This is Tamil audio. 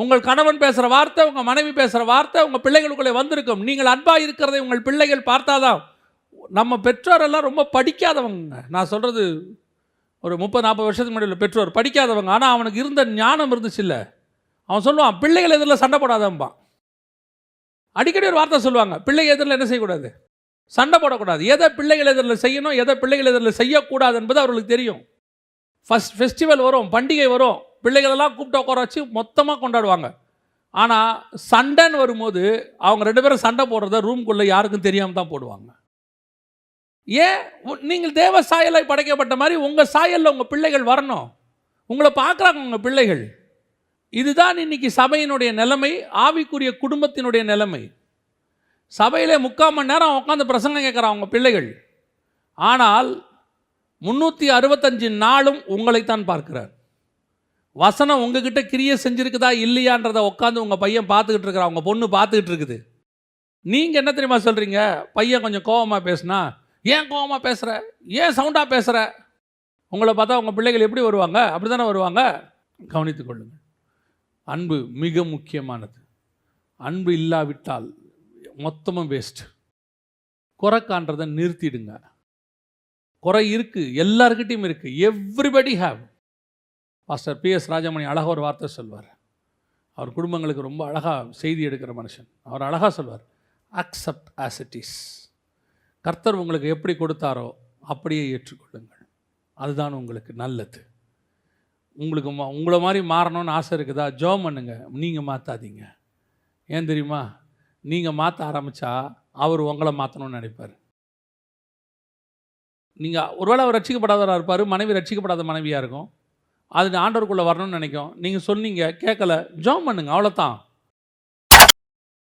உங்கள் கணவன் பேசுகிற வார்த்தை உங்கள் மனைவி பேசுகிற வார்த்தை உங்கள் பிள்ளைகளுக்குள்ளே வந்திருக்கும். நீங்கள் அன்பாக இருக்கிறதை உங்கள் பிள்ளைகள் பார்த்தாதான். நம்ம பெற்றோரெல்லாம் ரொம்ப படிக்காதவங்க. நான் சொல்கிறது ஒரு முப்பது நாற்பது வருஷத்துக்கு முன்னாடி உள்ள பெற்றோர் படிக்காதவங்க. ஆனால் அவனுக்கு இருந்த ஞானம் இருந்துச்சு இல்லை. அவன் சொல்லுவான் பிள்ளைகள் எதிரில் சண்டை போடாதம்பான். அடிக்கடி ஒரு வார்த்தை சொல்லுவாங்க பிள்ளைகள் எதிரில் என்ன செய்யக்கூடாது? சண்டை போடக்கூடாது. எதை பிள்ளைகள் எதிரில் செய்யணும் எதை பிள்ளைகள் எதிரில் செய்யக்கூடாது என்பது அவர்களுக்கு தெரியும். ஃபஸ்ட் ஃபெஸ்டிவல் வரும் பண்டிகை வரும். பிள்ளைகளெல்லாம் கூப்பிட்டு உட்கார வச்சு மொத்தமாக கொண்டாடுவாங்க. ஆனால் சண்டைன்னு வரும்போது அவங்க ரெண்டு பேரும் சண்டை போடுறத ரூம்குள்ளே யாருக்கும் தெரியாமல் தான் போடுவாங்க. ஏன்? நீங்கள் தேவ சாயலை படைக்கப்பட்ட மாதிரி உங்கள் சாயலில் உங்கள் பிள்ளைகள் வரணும். உங்களை பார்க்குறாங்க உங்கள் பிள்ளைகள். இதுதான் இன்னைக்கு சபையினுடைய நிலைமை ஆவிக்குரிய குடும்பத்தினுடைய நிலைமை. சபையில் முக்கால் மணி நேரம் உட்காந்து பிரசங்கம் கேட்குறான் அவங்க பிள்ளைகள். ஆனால் முந்நூற்றி அறுபத்தஞ்சு நாளும் உங்களைத்தான் பார்க்கிறார். வசனம் உங்ககிட்ட கிரியை செஞ்சிருக்குதா இல்லையான்றதை உட்காந்து உங்கள் பையன் பார்த்துக்கிட்டு இருக்கிறான். உங்கள் பொண்ணு பார்த்துக்கிட்டு இருக்குது. நீங்கள் என்ன தெரியுமா சொல்கிறீங்க பையன் கொஞ்சம் கோவமாக பேசுனா ஏன் கோவமாக பேசுகிற ஏன் சவுண்டாக பேசுகிற உங்களை பார்த்தா உங்கள் பிள்ளைகள் எப்படி வருவாங்க? அப்படி தானே வருவாங்க? கவனித்து கொள்ளுங்கள். அன்பு மிக முக்கியமானது. அன்பு இல்லாவிட்டால் மொத்தமும் வேஸ்ட் குறைக்கான்றதை நிறுத்திடுங்க. குறை இருக்குது எல்லார்கிட்டையும் இருக்குது everybody have pastor P S Rajamani அழகாக ஒரு வார்த்தை சொல்வார். அவர் குடும்பங்களுக்கு ரொம்ப அழகாக செய்தி எடுக்கிற மனுஷன். அவர் அழகாக சொல்வார் அக்செப்ட் ஆஸ் இட் இஸ் கர்த்தர் உங்களுக்கு எப்படி கொடுத்தாரோ அப்படியே ஏற்றுக்கொள்ளுங்கள். அதுதான் உங்களுக்கு நல்லது. உங்களுக்கு மா- உங்களை மாதிரி மாறணும்னு ஆசை இருக்குதா? ஜோ பண்ணுங்க. நீங்கள் மாற்றாதீங்க ஏன் தெரியுமா? நீங்கள் மாற்ற ஆரம்பித்தா அவர் உங்களை மாற்றணும்னு நினைப்பார். நீங்கள் ஒருவேளை அவர் ரட்சிக்கப்படாதவராக இருப்பார் மனைவி ரட்சிக்கப்படாத மனைவியாக இருக்கும். அது ஆண்டவருக்குள்ளே வரணும்னு நினைக்கும். நீங்கள் சொன்னீங்க கேட்கல. ஜோம் பண்ணுங்க அவ்வளோதான்